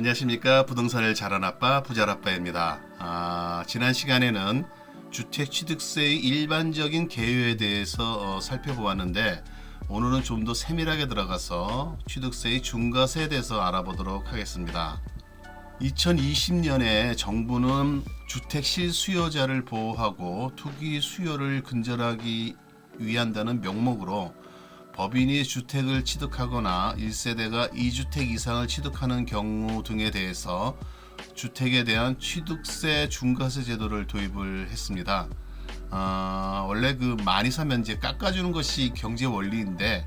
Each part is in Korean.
안녕하십니까 부동산을 잘한 아빠 부자라빠입니다. 아, 지난 시간에는 주택 취득세의 일반적인 개요에 대해서 어, 살펴보았는데 오늘은 좀 더 세밀하게 들어가서 취득세의 중과세에 대해서 알아보도록 하겠습니다. 2020년에 정부는 주택 실수요자를 보호하고 투기 수요를 근절하기 위한다는 명목으로 법인이 주택을 취득하거나 1세대가 2주택 이상을 취득하는 경우 등에 대해서 주택에 대한 취득세 중과세 제도를 도입을 했습니다. 아, 원래 그 많이 사면 이제 깎아주는 것이 경제 원리인데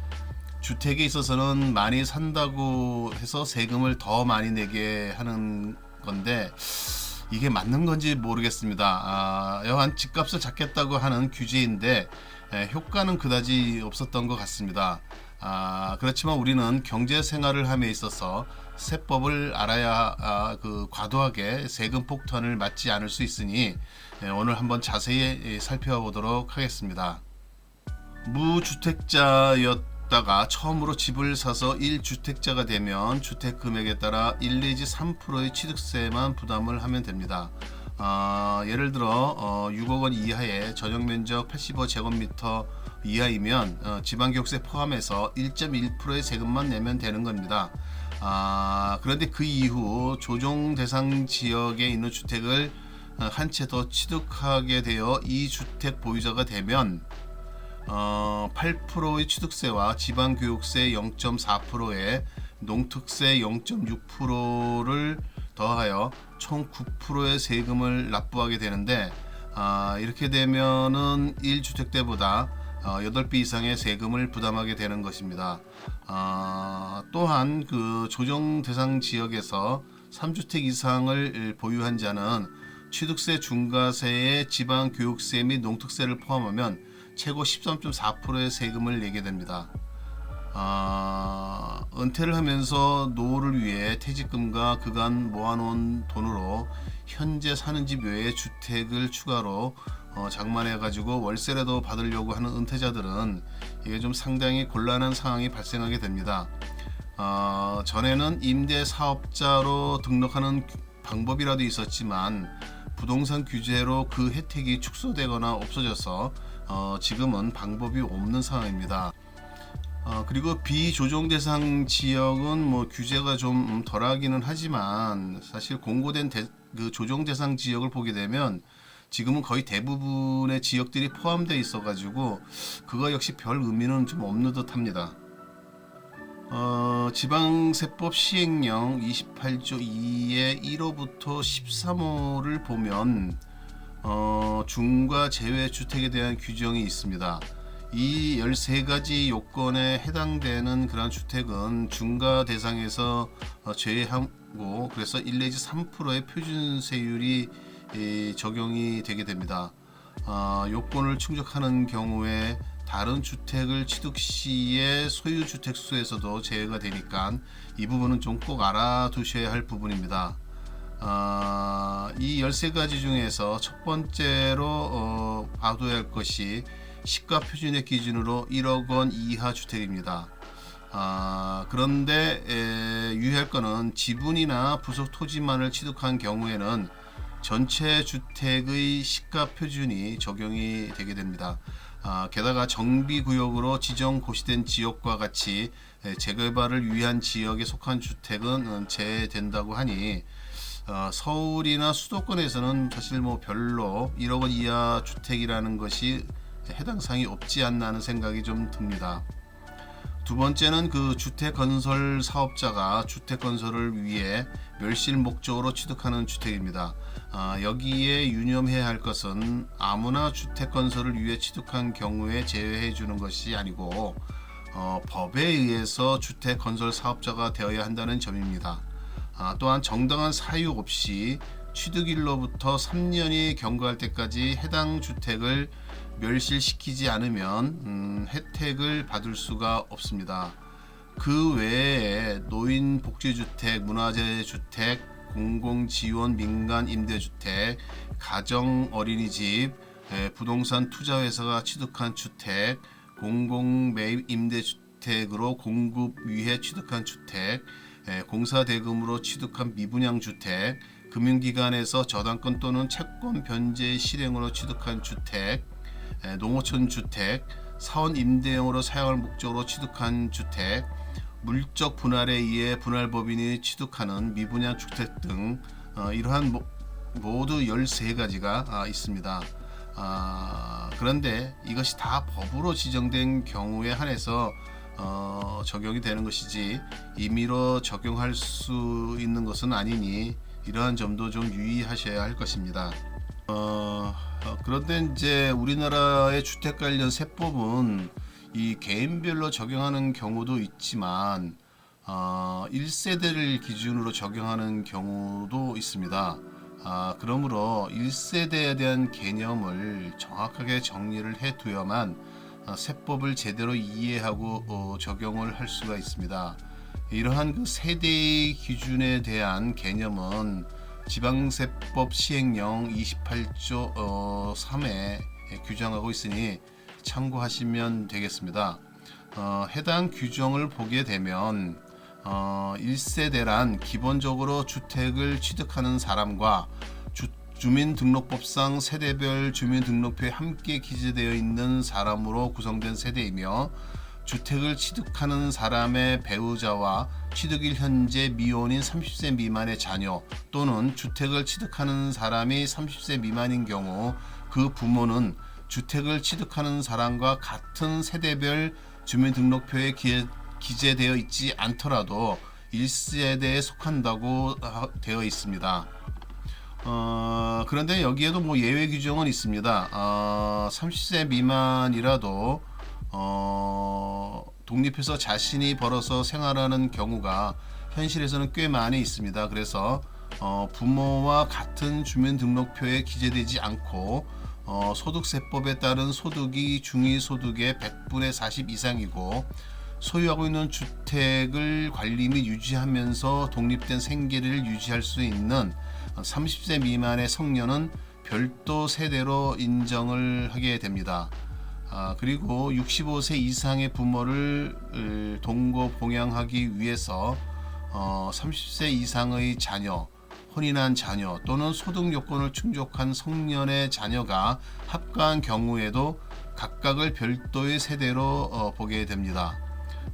주택에 있어서는 많이 산다고 해서 세금을 더 많이 내게 하는 건데 이게 맞는 건지 모르겠습니다. 아, 여한 집값을 잡겠다고 하는 규제인데 에, 효과는 그다지 없었던 것 같습니다. 아, 그렇지만 우리는 경제 생활을 함에 있어서 세법을 알아야 아, 그 과도하게 세금 폭탄을 맞지 않을 수 있으니 에, 오늘 한번 자세히 에, 살펴보도록 하겠습니다. 무주택자였 다가 처음으로 집을 사서 1주택자가 되면 주택 금액에 따라 1 내지 3%의 취득세만 부담을 하면 됩니다. 아, 예를 들어 어, 6억 원 이하의 전용 면적 85제곱미터 이하이면 어, 지방교육세 포함해서 1.1%의 세금만 내면 되는 겁니다. 아, 그런데 그 이후 조정 대상 지역에 있는 주택을 어, 한채 더 취득하게 되어 이 주택 보유자가 되면 어, 8%의 취득세와 지방교육세 0.4%에 농특세 0.6%를 더하여 총 9%의 세금을 납부하게 되는데 아, 이렇게 되면은 1주택 때보다 어, 8배 이상의 세금을 부담하게 되는 것입니다. 아, 또한 그 조정 대상 지역에서 3주택 이상을 보유한 자는 취득세 중과세에 지방 교육세 및 농특세를 포함하면 최고 13.4%의 세금을 내게 됩니다. 아, 은퇴를 하면서 노후를 위해 퇴직금과 그간 모아놓은 돈으로 현재 사는 집 외에 주택을 추가로 어, 장만해 가지고 월세라도 받으려고 하는 은퇴자들은 이게 좀 상당히 곤란한 상황이 발생하게 됩니다. 어, 전에는 임대 사업자로 등록하는 규- 방법이라도 있었지만 부동산 규제로 그 혜택이 축소되거나 없어져서 어, 지금은 방법이 없는 상황입니다. 어, 그리고 비조정 대상 지역은 뭐 규제가 좀 음, 덜하기는 하지만 사실 공고된 대- 그 조정 대상 지역을 보게 되면 지금은 거의 대부분의 지역들이 포함되어 있어가지고 그거 역시 별 의미는 좀 없는 듯합니다. 어, 지방세법 시행령 28조 2의 1호부터 13호를 보면 어, 중과 제외 주택에 대한 규정이 있습니다. 이 13가지 요건에 해당되는 그런 주택은 중과 대상에서 어, 제외하고 그래서 1 내지 3%의 표준세율이 이, 적용이 되게 됩니다. 어, 요건을 충족하는 경우에 다른 주택을 취득 시에 소유 주택 수에서도 제외가 되니까 이 부분은 좀 꼭 알아두셔야 할 부분입니다. 아, 이 13가지 중에서 첫 번째로 어, 봐둬야 할 것이 시가 표준의 기준으로 1억 원 이하 주택입니다. 아, 그런데 에, 유의할 것은 지분이나 부속 토지만을 취득한 경우에는 전체 주택의 시가 표준이 적용이 되게 됩니다. 아, 게다가 정비구역으로 지정 고시된 지역과 같이 에, 재개발을 위한 지역에 속한 주택은 음, 제외된다고 하니 어, 서울이나 수도권에서는 사실 뭐 별로 1억 원 이하 주택이라는 것이 해당 사항이 없지 않나 하는 생각이 좀 듭니다. 두 번째는 그 주택 건설 사업자가 주택 건설을 위해 멸실 목적으로 취득하는 주택입니다. 아, 여기에 유념해야 할 것은 아무나 주택 건설을 위해 취득한 경우에 제외해 주는 것이 아니고 어, 법에 의해서 주택 건설 사업자가 되어야 한다는 점입니다. 아, 또한 정당한 사유 없이 취득일로부터 3년이 경과할 때까지 해당 주택을 멸실시키지 않으면 음, 혜택을 받을 수가 없습니다. 그 외에 노인 복지주택, 문화재 주택, 공공지원 민간 임대주택, 가정 어린이집, 에, 부동산 투자회사가 취득한 주택, 공공 매입 임대주택 주택으로 공급 위해 취득한 주택, 에, 공사 대금으로 취득한 미분양 주택, 금융기관에서 저당권 또는 채권 변제 실행으로 취득한 주택, 에, 농어촌 주택, 사원 임대용으로 사용할 목적으로 취득한 주택, 물적 분할에 의해 분할법인이 취득하는 미분양 주택 등 어, 이러한 모, 모두 13가지가 아, 있습니다. 아, 그런데 이것이 다 법으로 지정된 경우에 한해서 어, 적용이 되는 것이지 임의로 적용할 수 있는 것은 아니니 이러한 점도 좀 유의하셔야 할 것입니다. 어, 어, 그런데 이제 우리나라의 주택 관련 세법은 이 개인별로 적용하는 경우도 있지만 어, 1세대를 기준으로 적용하는 경우도 있습니다. 아, 그러므로 1세대에 대한 개념을 정확하게 정리를 해 두어야만 어, 세법을 제대로 이해하고 어, 적용을 할 수가 있습니다. 이러한 그 세대의 기준에 대한 개념은 지방세법 시행령 28조 어, 3에 규정하고 있으니 참고하시면 되겠습니다. 어, 해당 규정을 보게 되면 어, 1세대란 기본적으로 주택을 취득하는 사람과 주, 주민등록법상 세대별 주민등록표에 함께 기재되어 있는 사람으로 구성된 세대이며 주택을 취득하는 사람의 배우자와 취득일 현재 미혼인 30세 미만의 자녀 또는 주택을 취득하는 사람이 30세 미만인 경우 그 부모는 주택을 취득하는 사람과 같은 세대별 주민등록표에 기, 기재되어 있지 않더라도 1세대에 속한다고 하- 되어 있습니다. 어, 그런데 여기에도 뭐 예외 규정은 있습니다. 어, 30세 미만이라도 어, 독립해서 자신이 벌어서 생활하는 경우가 현실에서는 꽤 많이 있습니다. 그래서 어, 부모와 같은 주민등록표에 기재되지 않고 어, 소득세법에 따른 소득이 중위소득의 100분의 40 이상이고 소유하고 있는 주택을 관리 및 유지하면서 독립된 생계를 유지할 수 있는 30세 미만의 성년은 별도 세대로 인정을 하게 됩니다. 아, 그리고 65세 이상의 부모를 으, 동거 봉양하기 위해서 어, 30세 이상의 자녀, 혼인한 자녀 또는 소득 요건을 충족한 성년의 자녀가 합가한 경우에도 각각을 별도의 세대로 어, 보게 됩니다.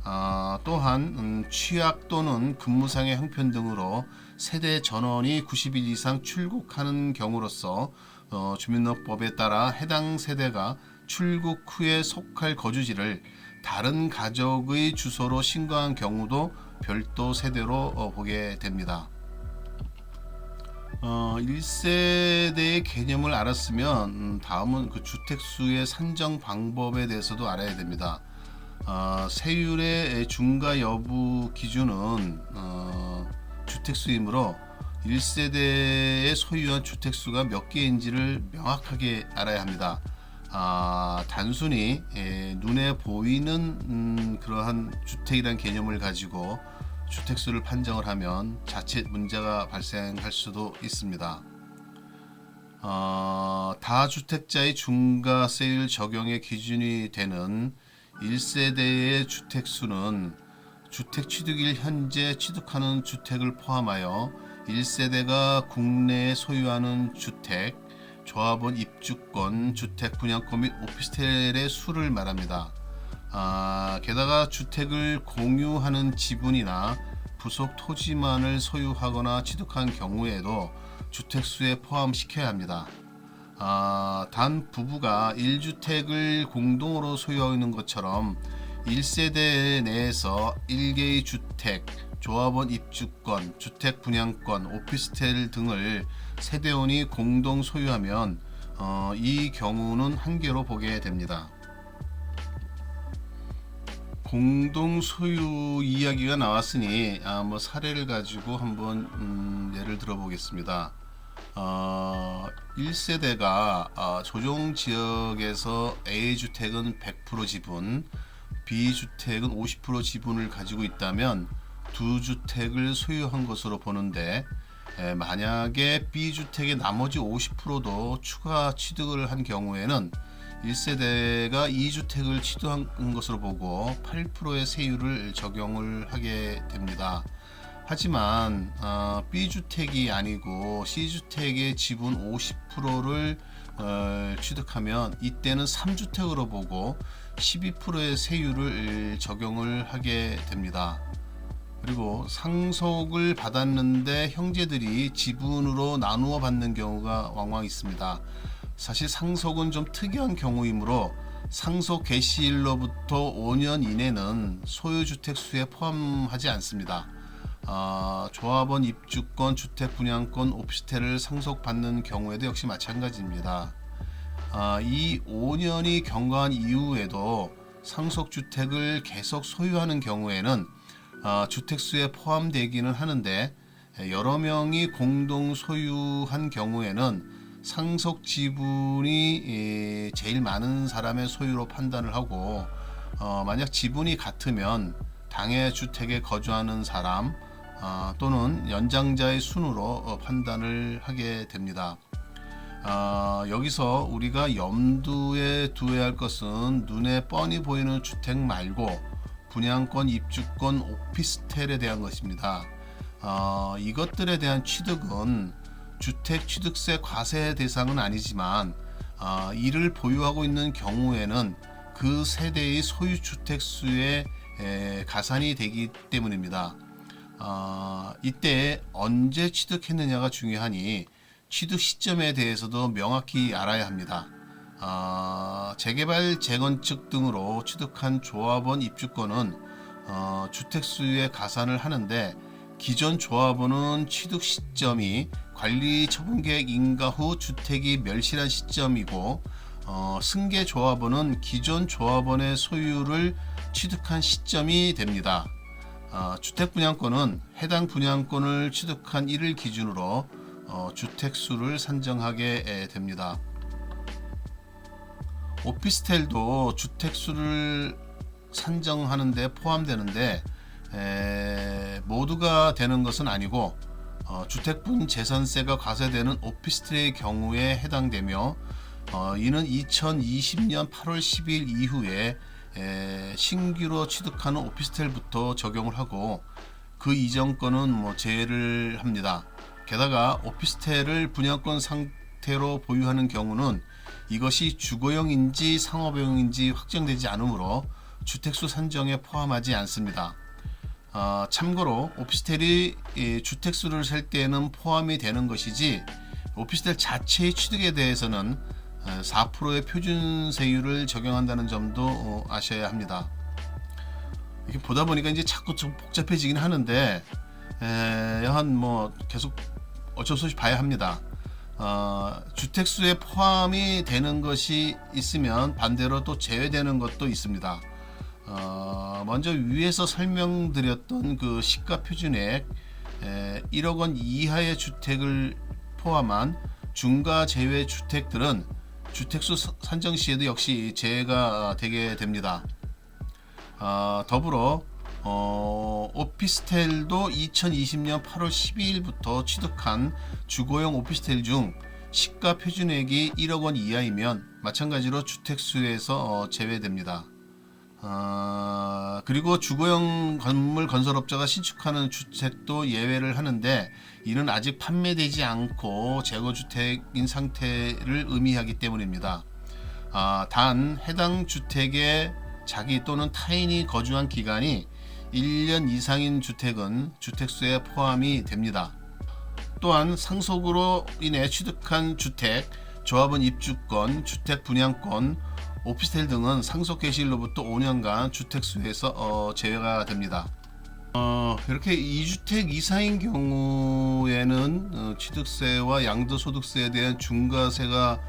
아, 또한 음, 취약 또는 근무상의 형편 등으로 세대 전원이 90일 이상 출국하는 경우로서 어, 주민등록법에 따라 해당 세대가 출국 후에 속할 거주지를 다른 가족의 주소로 신고한 경우도 별도 세대로 어, 보게 됩니다. 어, 1세대의 개념을 알았으면 음, 다음은 그 주택수의 산정 방법에 대해서도 알아야 됩니다. 어, 세율의 중과 여부 기준은 어, 주택수이므로 1세대의 소유한 주택수가 몇 개인지를 명확하게 알아야 합니다. 아, 단순히 예, 눈에 보이는 음, 그러한 주택이란 개념을 가지고 주택수를 판정을 하면 자칫 문제가 발생할 수도 있습니다. 어, 다주택자의 중과세율 적용의 기준이 되는 1세대의 주택수는 주택 취득일 현재 취득하는 주택을 포함하여 1세대가 국내에 소유하는 주택, 조합원 입주권, 주택 분양권 및 오피스텔의 수를 말합니다. 아, 게다가 주택을 공유하는 지분이나 부속 토지만을 소유하거나 취득한 경우에도 주택수에 포함시켜야 합니다. 아, 단 부부가 1주택을 공동으로 소유하는 것처럼 1세대 내에서 1개의 주택, 조합원 입주권, 주택 분양권, 오피스텔 등을 세대원이 공동 소유하면 어, 이 경우는 한 개로 보게 됩니다. 공동 소유 이야기가 나왔으니 아, 뭐 사례를 가지고 한번 음, 예를 들어보겠습니다. 어, 1세대가 어, 조정 지역에서 A 주택은 100% 지분, B 주택은 50% 지분을 가지고 있다면 두 주택을 소유한 것으로 보는데 에, 만약에 B 주택의 나머지 50%도 추가 취득을 한 경우에는 1세대가 2주택을 취득한 것으로 보고 8%의 세율을 적용을 하게 됩니다. 하지만 어, B주택이 아니고 C주택의 지분 50%를 어, 취득하면 이때는 3주택으로 보고 12%의 세율을 적용을 하게 됩니다. 그리고 상속을 받았는데 형제들이 지분으로 나누어 받는 경우가 왕왕 있습니다. 사실 상속은 좀 특이한 경우이므로 상속 개시일로부터 5년 이내는 소유주택 수에 포함하지 않습니다. 아, 조합원 입주권, 주택 분양권, 오피스텔을 상속받는 경우에도 역시 마찬가지입니다. 아, 이 5년이 경과한 이후에도 상속주택을 계속 소유하는 경우에는 아, 주택수에 포함되기는 하는데 여러 명이 공동 소유한 경우에는 상속 지분이 예, 제일 많은 사람의 소유로 판단을 하고 어, 만약 지분이 같으면 당해 주택에 거주하는 사람 아, 또는 연장자의 순으로 어, 판단을 하게 됩니다. 아, 여기서 우리가 염두에 두어야 할 것은 눈에 뻔히 보이는 주택 말고 분양권, 입주권, 오피스텔에 대한 것입니다. 어, 이것들에 대한 취득은 주택 취득세 과세 대상은 아니지만 어, 이를 보유하고 있는 경우에는 그 세대의 소유 주택 수에 에, 가산이 되기 때문입니다. 어, 이때 언제 취득했느냐가 중요하니 취득 시점에 대해서도 명확히 알아야 합니다. 어, 재개발, 재건축 등으로 취득한 조합원 입주권은 어, 주택 수에 가산을 하는데 기존 조합원은 취득 시점이 관리 처분 계획 인가 후 주택이 멸실한 시점이고 어, 승계 조합원은 기존 조합원의 소유를 취득한 시점이 됩니다. 어, 주택 분양권은 해당 분양권을 취득한 일을 기준으로 어, 주택 수를 산정하게 에, 됩니다. 오피스텔도 주택 수를 산정하는 데 포함되는데 에, 모두가 되는 것은 아니고 어, 주택분 재산세가 과세되는 오피스텔의 경우에 해당되며 어, 이는 2020년 8월 10일 이후에 에, 신규로 취득하는 오피스텔부터 적용을 하고 그 이전 거는 뭐 제외를 합니다. 게다가 오피스텔을 분양권 상태로 보유하는 경우는 이것이 주거용인지 상업용인지 확정되지 않으므로 주택수 산정에 포함하지 않습니다. 어, 참고로 오피스텔이 이 주택수를 셀 때에는 포함이 되는 것이지 오피스텔 자체의 취득에 대해서는 어, 4%의 표준 세율을 적용한다는 점도 어, 아셔야 합니다. 이게 보다 보니까 이제 자꾸 좀 복잡해지긴 하는데 에, 여한 뭐 계속 어쩔 수 없이 봐야 합니다. 어, 주택수에 포함이 되는 것이 있으면 반대로 또 제외되는 것도 있습니다. 어, 먼저 위에서 설명드렸던 그 시가 표준액 에, 1억 원 이하의 주택을 포함한 중과 제외 주택들은 주택수 서- 산정 시에도 역시 제외가 되게 됩니다. 어, 더불어 어, 오피스텔도 2020년 8월 12일부터 취득한 주거용 오피스텔 중 시가 표준액이 1억 원 이하이면 마찬가지로 주택수에서 어, 제외됩니다. 어, 그리고 주거용 건물 건설업자가 신축하는 주택도 예외를 하는데 이는 아직 판매되지 않고 재거주택인 상태를 의미하기 때문입니다. 아, 단 해당 주택에 자기 또는 타인이 거주한 기간이 1년 이상인 주택은 주택수에 포함이 됩니다. 또한 상속으로 인해 취득한 주택, 조합원 입주권, 주택 분양권, 오피스텔 등은 상속 개시일로부터 5년간 주택수에서 어, 제외가 됩니다. 어, 이렇게 2주택 이상인 경우에는 어, 취득세와 양도소득세에 대한 중과세가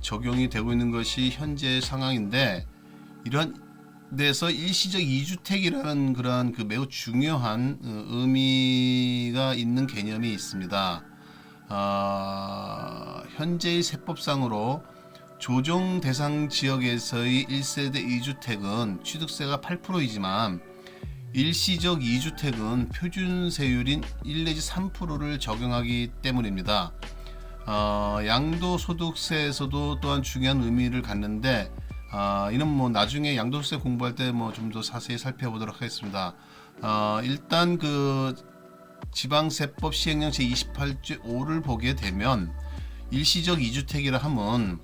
적용이 되고 있는 것이 현재 상황인데 이러한 데서 일시적 2주택이라는 그러한 그 매우 중요한 어, 의미가 있는 개념이 있습니다. 아, 현재의 세법상으로 조정 대상 지역에서의 1세대 2주택은 취득세가 8%이지만 일시적 2주택은 표준 세율인 1 내지 3%를 적용하기 때문입니다. 어, 양도소득세에서도 또한 중요한 의미를 갖는데 아, 이는 뭐 나중에 양도세 공부할 때 뭐 좀 더 자세히 살펴보도록 하겠습니다. 어, 일단 그 지방세법 시행령 제28조 5를 보게 되면 일시적 이주택이라 함은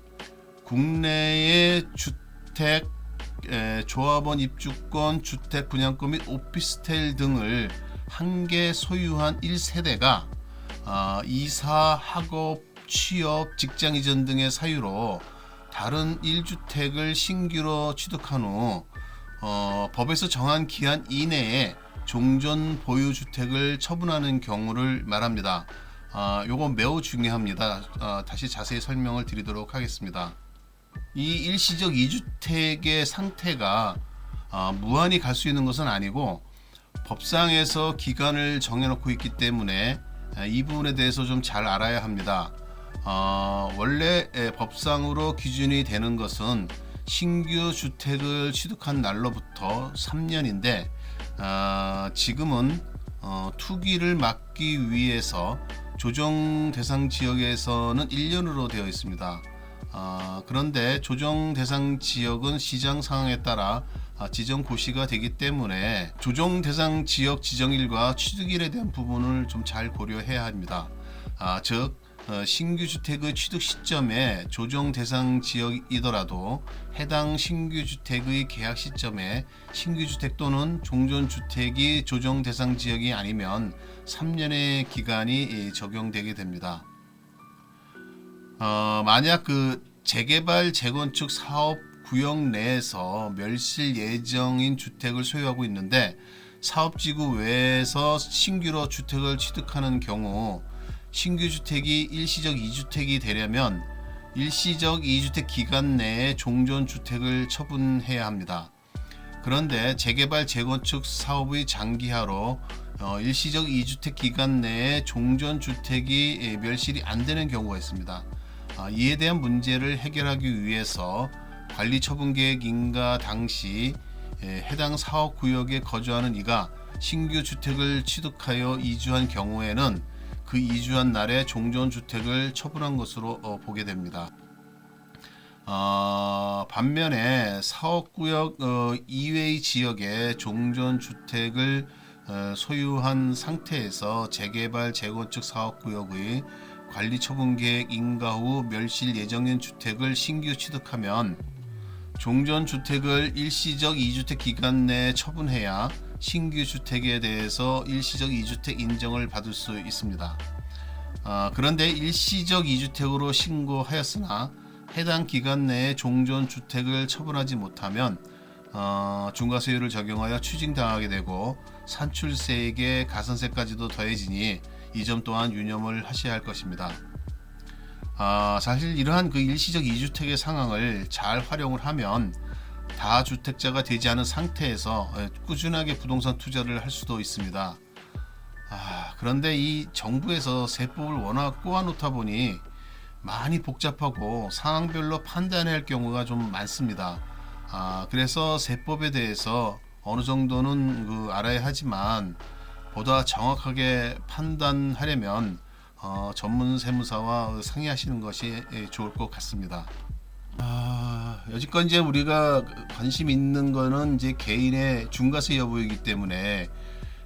국내의 주택 에, 조합원 입주권, 주택 분양권 및 오피스텔 등을 한 개 소유한 1세대가 아, 이사, 학업, 취업, 직장 이전 등의 사유로 다른 1주택을 신규로 취득한 후 어, 법에서 정한 기한 이내에 종전 보유 주택을 처분하는 경우를 말합니다. 아, 요거 매우 중요합니다. 아, 다시 자세히 설명을 드리도록 하겠습니다. 이 일시적 2주택의 상태가 아, 무한히 갈 수 있는 것은 아니고 법상에서 기간을 정해놓고 있기 때문에 아, 이 부분에 대해서 좀 잘 알아야 합니다. 어, 원래 에, 법상으로 기준이 되는 것은 신규 주택을 취득한 날로부터 3년인데 아, 지금은 어, 투기를 막기 위해서 조정 대상 지역에서는 1년으로 되어 있습니다. 아, 그런데 조정 대상 지역은 시장 상황에 따라 아, 지정 고시가 되기 때문에 조정 대상 지역 지정일과 취득일에 대한 부분을 좀 잘 고려해야 합니다. 아, 즉 어, 신규 주택의 취득 시점에 조정 대상 지역이더라도 해당 신규 주택의 계약 시점에 신규 주택 또는 종전 주택이 조정 대상 지역이 아니면 3년의 기간이 이, 적용되게 됩니다. 어, 만약 그 재개발 재건축 사업 구역 내에서 멸실 예정인 주택을 소유하고 있는데 사업지구 외에서 신규로 주택을 취득하는 경우 신규 주택이 일시적 2주택이 되려면 일시적 2주택 기간 내에 종전 주택을 처분해야 합니다. 그런데 재개발 재건축 사업의 장기화로 어, 일시적 2주택 기간 내에 종전 주택이 예, 멸실이 안 되는 경우가 있습니다. 아, 이에 대한 문제를 해결하기 위해서 관리 처분 계획 인가 당시 예, 해당 사업 구역에 거주하는 이가 신규 주택을 취득하여 이주한 경우에는 그 이주한 날에 종전 주택을 처분한 것으로 어, 보게 됩니다. 어, 반면에 사업구역 어, 이외의 지역에 종전 주택을 어, 소유한 상태에서 재개발 재건축 사업구역의 관리 처분 계획 인가 후 멸실 예정인 주택을 신규 취득하면 종전 주택을 일시적 2주택 기간 내에 처분해야 신규 주택에 대해서 일시적 2주택 인정을 받을 수 있습니다. 아, 그런데 일시적 2주택으로 신고하였으나 해당 기간 내에 종전 주택을 처분하지 못하면 어, 중과세율을 적용하여 추징당하게 되고 산출세액의 가산세까지도 더해지니 이 점 또한 유념을 하셔야 할 것입니다. 아, 사실 이러한 그 일시적 2주택의 상황을 잘 활용을 하면 다주택자가 되지 않은 상태에서 예, 꾸준하게 부동산 투자를 할 수도 있습니다. 아, 그런데 이 정부에서 세법을 워낙 꼬아놓다 보니 많이 복잡하고 상황별로 판단해야 할 경우가 좀 많습니다. 아, 그래서 세법에 대해서 어느 정도는 그 알아야 하지만 보다 정확하게 판단하려면 어, 전문 세무사와 상의하시는 것이 예, 좋을 것 같습니다. 아, 여지껏 이제 우리가 관심 있는 거는 이제 개인의 중과세 여부이기 때문에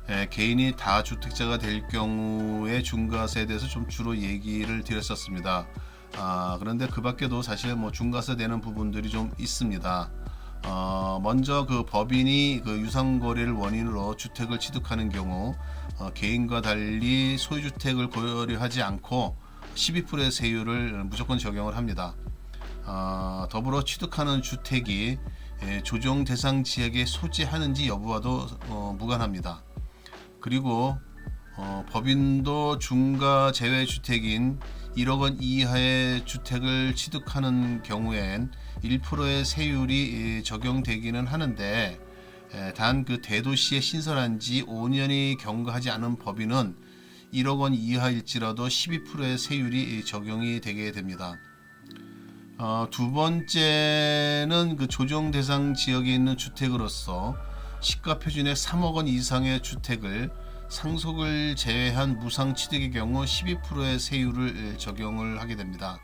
에, 개인이 다주택자가 될 경우에 중과세에 대해서 좀 주로 얘기를 드렸었습니다. 아, 그런데 그 밖에도 사실 뭐 중과세 되는 부분들이 좀 있습니다. 어, 먼저 그 법인이 그 유상거래를 원인으로 주택을 취득하는 경우 어, 개인과 달리 소유주택을 고려하지 않고 12%의 세율을 무조건 적용을 합니다. 어, 더불어 취득하는 주택이 예, 조정 대상 지역에 소지하는지 여부와도 어, 무관합니다. 그리고 어, 법인도 중과 제외 주택인 1억 원 이하의 주택을 취득하는 경우엔 1%의 세율이 예, 적용되기는 하는데 단 그 대도시에 신설한 지 5년이 경과하지 않은 법인은 1억 원 이하일지라도 12%의 세율이 적용이 되게 됩니다. 어, 두 번째는 그 조정 대상 지역에 있는 주택으로서 시가 표준의 3억 원 이상의 주택을 상속을 제외한 무상 취득의 경우 12%의 세율을 적용을 하게 됩니다.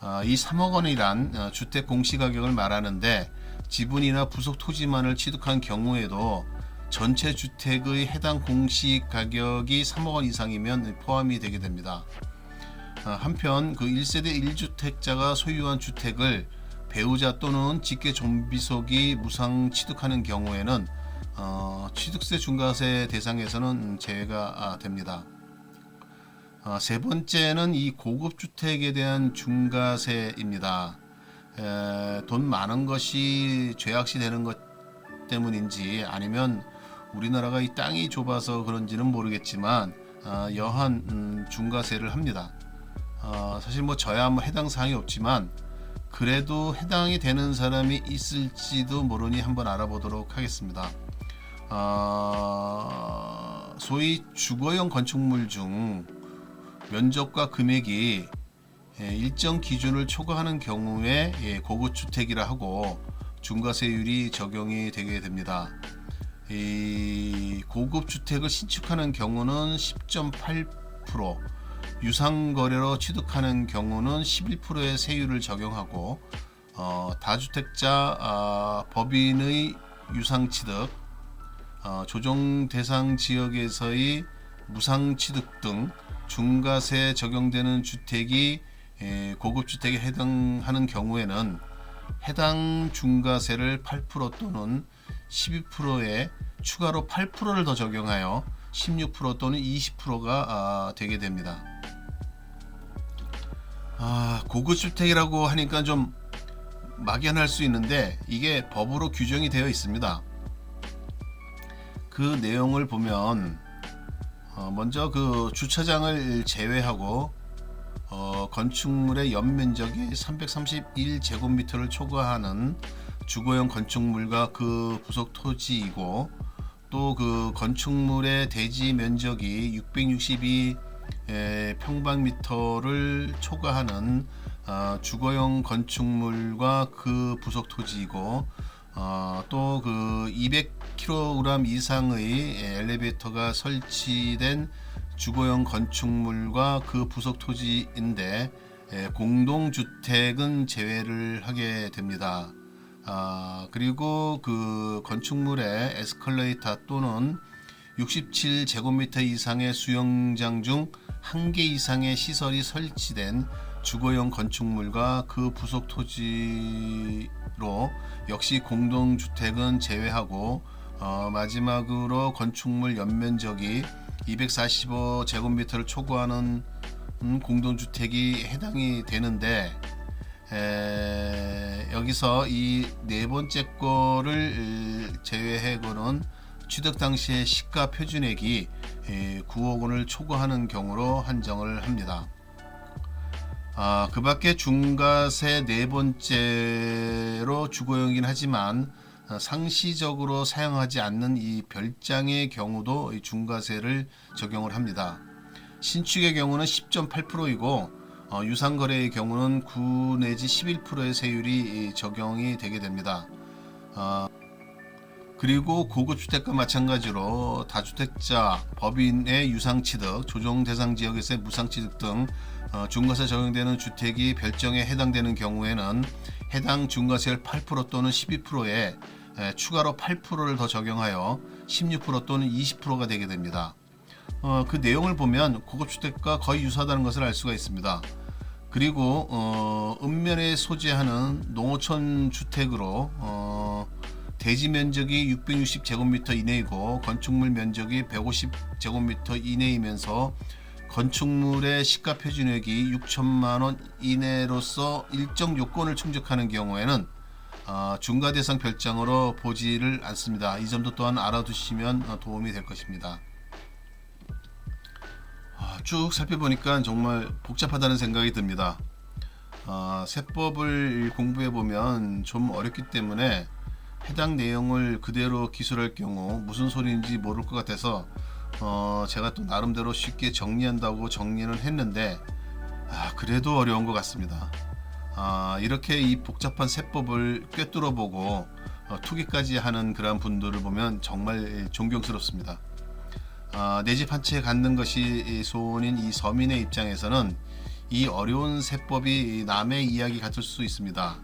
아, 이 3억 원이란 어, 주택 공시가격을 말하는데 지분이나 부속 토지만을 취득한 경우에도 전체 주택의 해당 공시 가격이 3억 원 이상이면 포함이 되게 됩니다. 아, 한편 그 1세대 1주택자가 소유한 주택을 배우자 또는 직계 좀비속이 무상 취득하는 경우에는 어, 취득세 중과세 대상에서는 제외가 아, 됩니다. 아, 세 번째는 이 고급 주택에 대한 중과세입니다. 에, 돈 많은 것이 죄악시 되는 것 때문인지 아니면 우리나라가 이 땅이 좁아서 그런지는 모르겠지만 아, 여한 음, 중과세를 합니다. 어, 사실 뭐 저야 뭐 해당 사항이 없지만 그래도 해당이 되는 사람이 있을지도 모르니 한번 알아보도록 하겠습니다. 어, 소위 주거용 건축물 중 면적과 금액이 예, 일정 기준을 초과하는 경우에 예, 고급 주택이라 하고 중과세율이 적용이 되게 됩니다. 이 고급 주택을 신축하는 경우는 10.8%, 유상 거래로 취득하는 경우는 11%의 세율을 적용하고 어, 다주택자 아, 법인의 유상 취득, 어, 조정 대상 지역에서의 무상 취득 등 중과세 적용되는 주택이 에, 고급 주택에 해당하는 경우에는 해당 중과세를 8% 또는 12%에 추가로 8%를 더 적용하여 16% 또는 20%가 아, 되게 됩니다. 아, 고급 주택이라고 하니까 좀 막연할 수 있는데 이게 법으로 규정이 되어 있습니다. 그 내용을 보면 어, 먼저 그 주차장을 제외하고 어, 건축물의 연면적이 331제곱미터를 초과하는 주거용 건축물과 그 부속 토지이고 또 그 건축물의 대지 면적이 662 에, 평방미터를 초과하는 어, 주거용 건축물과 그 부속 토지이고 어, 또그 200kg 이상의 엘리베이터가 설치된 주거용 건축물과 그 부속 토지인데 에, 공동주택은 제외를 하게 됩니다. 아, 그리고 그 건축물의 에스컬레이터 또는 67제곱미터 이상의 수영장 중 한 개 이상의 시설이 설치된 주거용 건축물과 그 부속 토지로 역시 공동주택은 제외하고 어, 마지막으로 건축물 연면적이 245 제곱미터를 초과하는 음, 공동주택이 해당이 되는데 에, 여기서 이 네 번째 거를 제외하고는 취득 당시의 시가 표준액이 9억 원을 초과하는 경우로 한정을 합니다. 아, 그 밖에 중과세 네 번째로 주거용이긴 하지만 어, 상시적으로 사용하지 않는 이 별장의 경우도 이 중과세를 적용을 합니다. 신축의 경우는 10.8%이고 어, 유상거래의 경우는 9 내지 11%의 세율이 적용이 되게 됩니다. 어, 그리고 고급 주택과 마찬가지로 다주택자, 법인의 유상 취득, 조정 대상 지역에서의 무상 취득 등 어, 중과세 적용되는 주택이 별정에 해당되는 경우에는 해당 중과세를 8% 또는 12%에 에, 추가로 8%를 더 적용하여 16% 또는 20%가 되게 됩니다. 어, 그 내용을 보면 고급 주택과 거의 유사하다는 것을 알 수가 있습니다. 그리고 어, 읍면에 소재하는 농어촌 주택으로 어, 대지 면적이 660제곱미터 이내이고 건축물 면적이 150제곱미터 이내이면서 건축물의 시가 표준액이 6천만 원 이내로서 일정 요건을 충족하는 경우에는 어, 중과 대상 별장으로 보지를 않습니다. 이 점도 또한 알아두시면 어, 도움이 될 것입니다. 아, 쭉 살펴보니까 정말 복잡하다는 생각이 듭니다. 아, 세법을 공부해 보면 좀 어렵기 때문에 해당 내용을 그대로 기술할 경우 무슨 소리인지 모를 것 같아서 어, 제가 또 나름대로 쉽게 정리한다고 정리는 했는데 아, 그래도 어려운 것 같습니다. 아, 이렇게 이 복잡한 세법을 꿰뚫어 보고 어, 투기까지 하는 그런 분들을 보면 정말 존경스럽습니다. 어, 내집 한 채 갖는 것이 이 소원인 이 서민의 입장에서는 이 어려운 세법이 남의 이야기 같을 수 있습니다.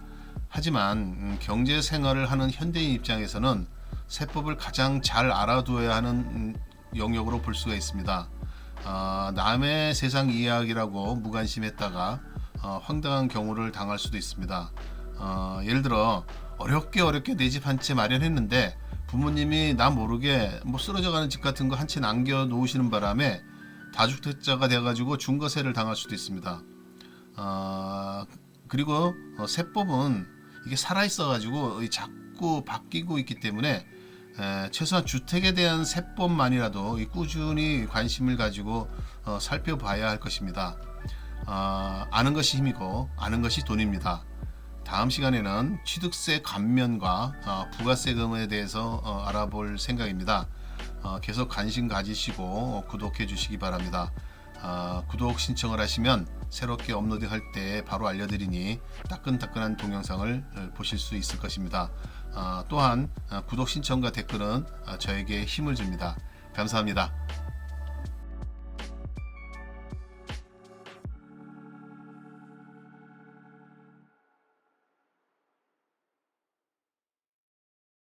하지만 음, 경제 생활을 하는 현대인 입장에서는 세법을 가장 잘 알아두어야 하는 음, 영역으로 볼 수가 있습니다. 아, 남의 세상 이야기라고 무관심했다가 어, 황당한 경우를 당할 수도 있습니다. 어, 예를 들어 어렵게 어렵게 내 집 한 채 마련했는데 부모님이 나 모르게 뭐 쓰러져가는 집 같은 거 한 채 남겨 놓으시는 바람에 다주택자가 돼가지고 중과세를 당할 수도 있습니다. 아, 그리고 어, 세법은 이게 살아 있어가지고 자꾸 바뀌고 있기 때문에 에, 최소한 주택에 대한 세법만이라도 이 꾸준히 관심을 가지고 어, 살펴봐야 할 것입니다. 아, 아는 것이 힘이고 아는 것이 돈입니다. 다음 시간에는 취득세 감면과 어, 부가세금에 대해서 어, 알아볼 생각입니다. 어, 계속 관심 가지시고 어, 구독해 주시기 바랍니다. 아, 구독 신청을 하시면 새롭게 업로드할 때 바로 알려드리니 따끈따끈한 동영상을 어, 보실 수 있을 것입니다. 아, 또한 아, 구독 신청과 댓글은 아, 저에게 힘을 줍니다. 감사합니다.